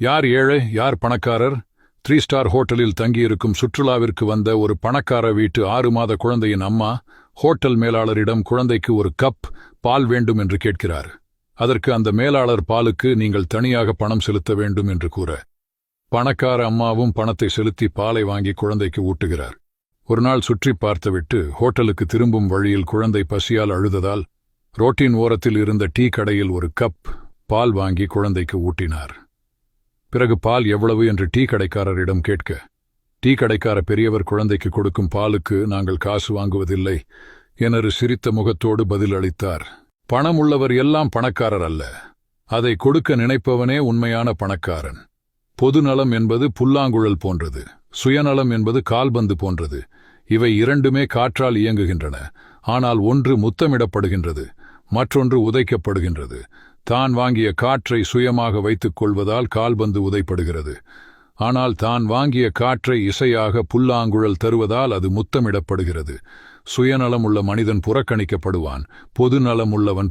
யார் ஏழை யார் பணக்காரர்? த்ரீ ஸ்டார் ஹோட்டலில் தங்கியிருக்கும் சுற்றுலாவிற்கு வந்த ஒரு பணக்கார வீட்டு ஆறு மாத குழந்தையின் அம்மா ஹோட்டல் மேலாளரிடம் குழந்தைக்கு ஒரு கப் பால் வேண்டும் என்று கேட்கிறார். அதற்கு அந்த மேலாளர் பாலுக்கு நீங்கள் தனியாக பணம் செலுத்த வேண்டும் என்று கூற. பணக்கார அம்மாவும் பணத்தை செலுத்தி பாலை வாங்கி குழந்தைக்கு ஊட்டுகிறார். ஒரு நாள் சுற்றி பார்த்துவிட்டு ஹோட்டலுக்கு திரும்பும் வழியில் குழந்தை பசியால் அழுததால் ரோட்டின் ஓரத்தில் இருந்த டீ கடையில் ஒரு கப் பால் வாங்கி குழந்தைக்கு ஊட்டினார். பிறகு பால் எவ்வளவு என்று டீ கடைக்காரரிடம் கேட்க டீ கடைக்கார பெரியவர் குழந்தைக்கு கொடுக்கும் பாலுக்கு நாங்கள் காசு வாங்குவதில்லை எனறு சிரித்த முகத்தோடு பதில் அளித்தார். பணம் உள்ளவர் எல்லாம் பணக்காரர் அல்ல. அதை கொடுக்க நினைப்பவனே உண்மையான பணக்காரன். பொதுநலம் என்பது புல்லாங்குழல் போன்றது. சுயநலம் என்பது கால்பந்து போன்றது. இவை இரண்டுமே காற்றால் இயங்குகின்றன. ஆனால் ஒன்று முத்தமிடப்படுகின்றது மற்றொன்று உதைக்கப்படுகின்றது. தான் வாங்கிய காற்றை சுயமாக வைத்துக் கொள்வதால் கால்பந்து உதைப்படுகிறது. ஆனால் தான் வாங்கிய காற்றை இசையாக புல்லாங்குழல் தருவதால் அது முத்தமிடப்படுகிறது. சுயநலம் உள்ள மனிதன் புறக்கணிக்கப்படுவான் பொது உள்ளவன் போற்றப்படுவான்.